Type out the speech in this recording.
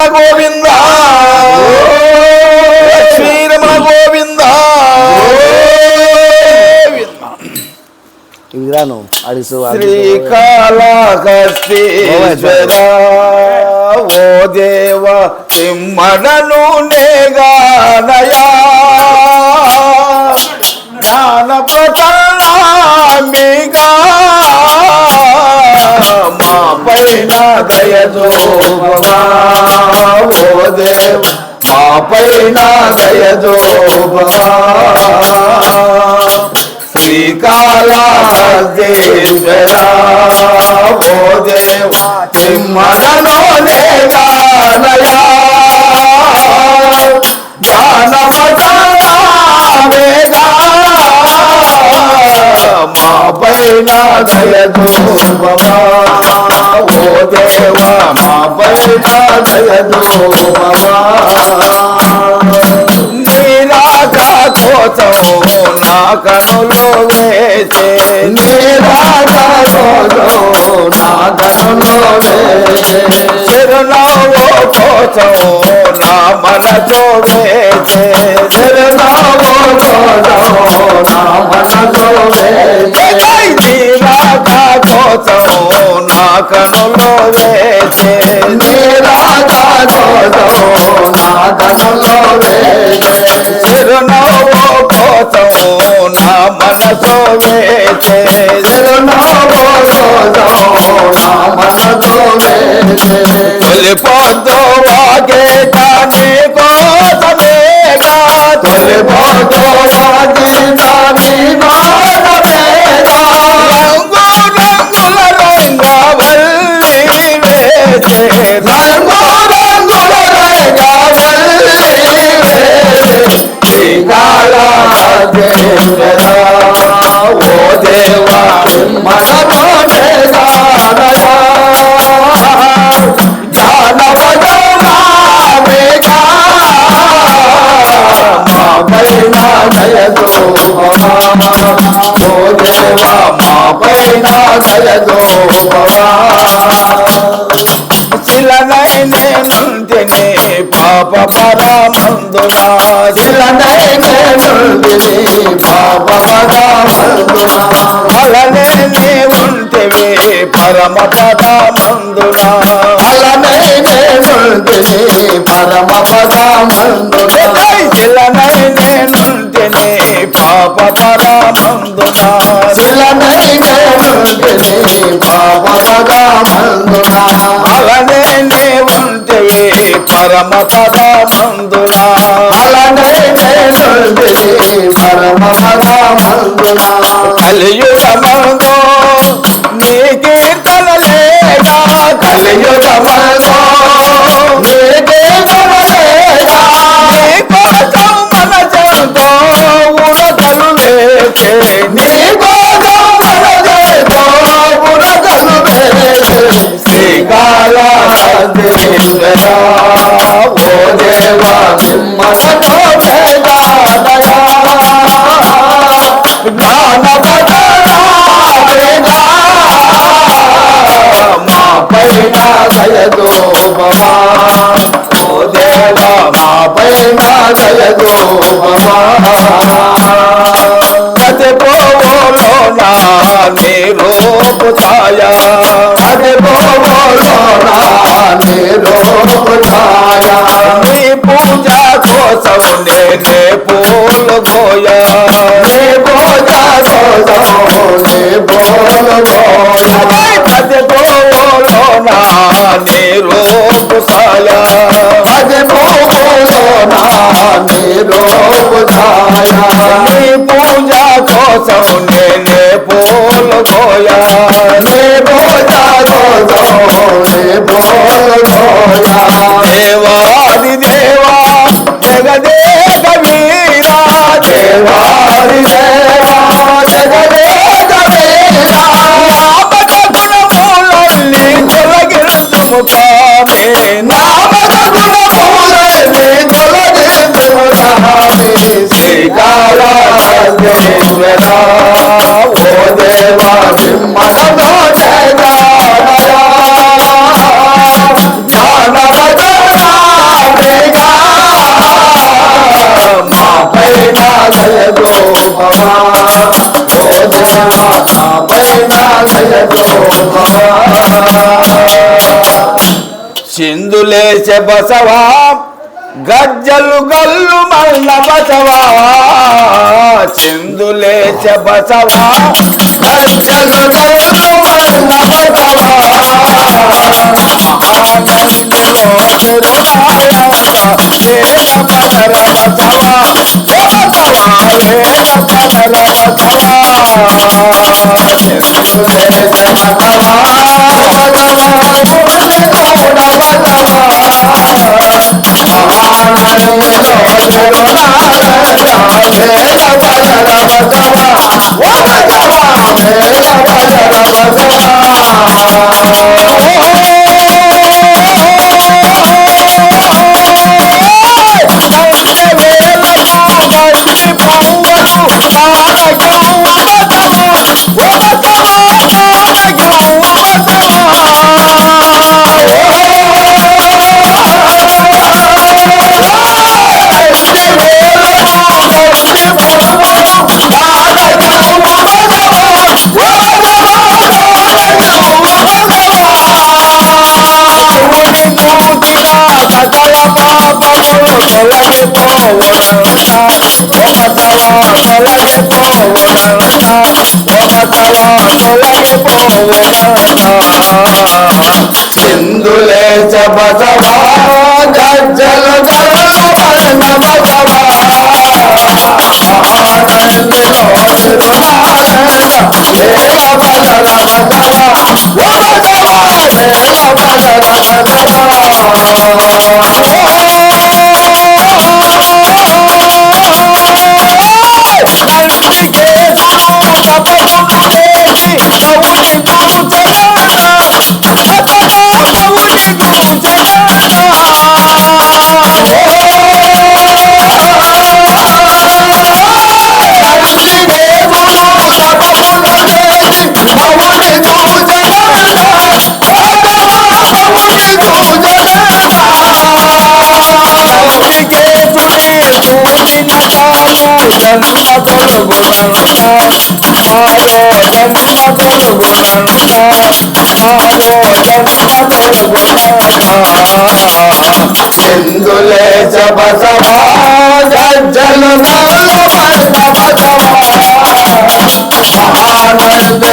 గోవింద. శ్రీరమణ గోవింద ఇదిరాను అడిసు శ్రీకాళహస్తీశ్వర ఓ దేవ తిమ్మడను నేగానయా. జ్ఞాన ప్రతామిగా మా పైన దయజోగమా ఓ దేవ మా పైన దయజోగమా శ్రీకాళహస్తీశ్వర ఓ దేవ తిమ్మడలోనే గానయా దయదోమమా ఓ దేవ మా పైన దయదోమమా నీరాక కోసం నా కనులో వేసే. నీరాక కోసం నా కనులో వేసే. చిరునవ్వు కోసం నా మనసు వేసే. చిరునవ్వు కోసం నా నా కనులో వేసే నీరాక కోసం నా కనులో వేసే చిరునవ్వు కోసం నా మనసు వేసే చిరునవ్వు కోసం నా మనసు వేసే శ్రీకాళహస్తీశ్వర ఓ దేవా మనలోనే గానయా జ్ఞానపదమావేగా మా పైన దయదోమమా ఓ దేవా మా పైన దయదోమమా శిలనైనేనుంటిని పాప పరమందున పాప పరమందున అలనే ఉంటివి పరమ పదమందున అలనే నేనుంటిని పరమ పదమందున శిలనైనేనుంటిని పాప పరమందున శిలనైనేనుంటిని పాప పదమందున అలనే ఉంటివి పరమ పదమందున అలనే öldü Parmağıma పైన దయదోమమా ఓ దేవా మా పైన దయదోమమా అదే పోవోలోనా నీ రూపు ఛాయ అదే పోవోలోనా నీ రూపు ఛాయ నీ పూజ కోసం నేనే పూలు గోయా నీ పూజ కోసం నీ नी पूजा को सौने ने बोल गोया ने बोला को सौने बोल गोया ने చిందులేస బసవా గజ్జలు గల్లు మల్ల బసవా. చిందులేస బసవా గజ్జలు గల్లు మల్ల Basava. చిందులేస Basava. Hey, ọlọ́dẹ pọ̀ wọ̀nàrọ́ta ọmọtàwọn ọlọ́dẹ pọ̀ wọ̀nàrọ́ta ọmọtàwọn ọlọ́dẹ pọ̀ wọ̀nàrọ́ta. ìndúlẹ̀ tẹ̀pọ̀tẹ̀pọ̀. जन्म दोष गुणन को आयो जन्म दोष गुणन को आयो जन्म दोष गुणन हिंदुले जब सभा जल नल तब सभा आनंद